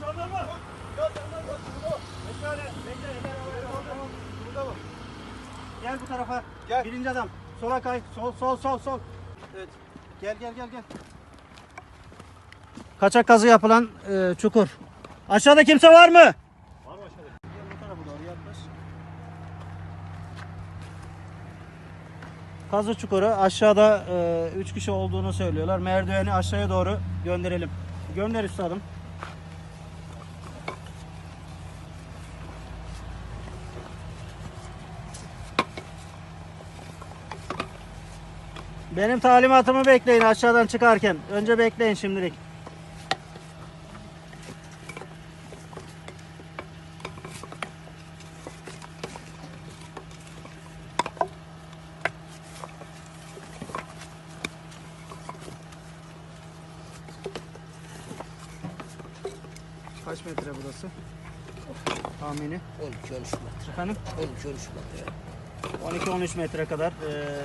jandarma. Ya jandarma şurada. Bekle öyle. Bekle. Burada mı? Gel bu tarafa. Gel. Birinci adam. Sola kay. Sol sol sol sol. Evet. Gel gel gel gel. Kaçak kazı yapılan e, çukur. Aşağıda kimse var mı? Var mı aşağıda? Gel bu tarafa doğru yaklaş. Kazı çukuru aşağıda 3 e, kişi olduğunu söylüyorlar. Merdiveni aşağıya doğru gönderelim. Gönder üstadım. Benim talimatımı bekleyin aşağıdan çıkarken. Önce bekleyin şimdilik. Kaç metre burası? Tahmini. 12-13 metre. Efendim? 12-13 metre. 12-13 metre kadar e,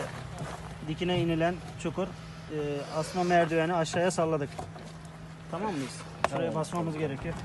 dikine inilen çukur. E, asma merdiveni aşağıya salladık. Tamam mıyız? Şuraya basmamız gerekiyor.